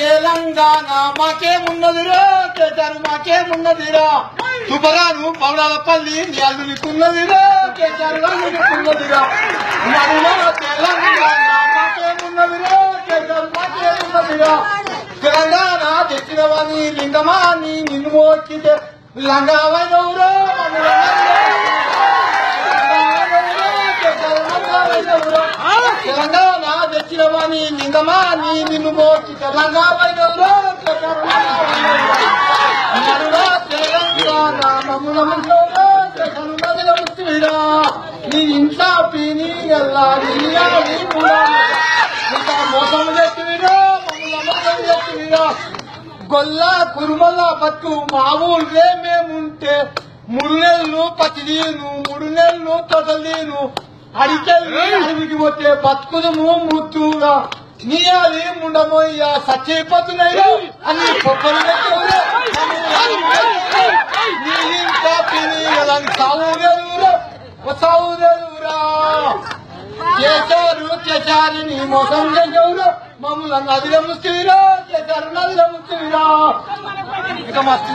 తెలంగాణ మాకేమున్నదిరా కేసీఆర్ మాకేమున్నదిరా తుబరాను పౌడాలపల్లి నీ అల్లునికున్నదిరా కేసీఆర్ అల్లునికున్నదిరా నడుమ తెలంగాణ మాకేమున్నదిరా కేసీఆర్ మాకేమున్నదిరా తెలంగాణ తెచ్చినవని లింగమాని నిన్ను మోకితే లంగావైనవురా. నిజమా నీ నిన్ను మోచి లంగావైనవురా తెలంగాణ నీ ఇంట్లో పీని ఎల్లా కూడా మోసం చేస్తువిరా మమ్మల్ని గొల్ల కురుమల బతుకు ఊళ్ళే మేముంటే మూడు నెలలు పచ్చిదీను మూడు నెలలు తొడలీను అడిగి పోతే బతుకుదము మృత్యుగా నీ అది ముండమోయ్య సచ్చిపోతున్నాయి అన్ని పొక్కలు పెట్టవురా. నీ ఇంకా లేదురా సాగు లేదురా చేశారు చేశారు నీ మోసం చేసేవారు. మమ్మల్ని నదిలో ముస్తివిరా చేశారు నదిలో ముస్తివిరా ఇక మస్తు.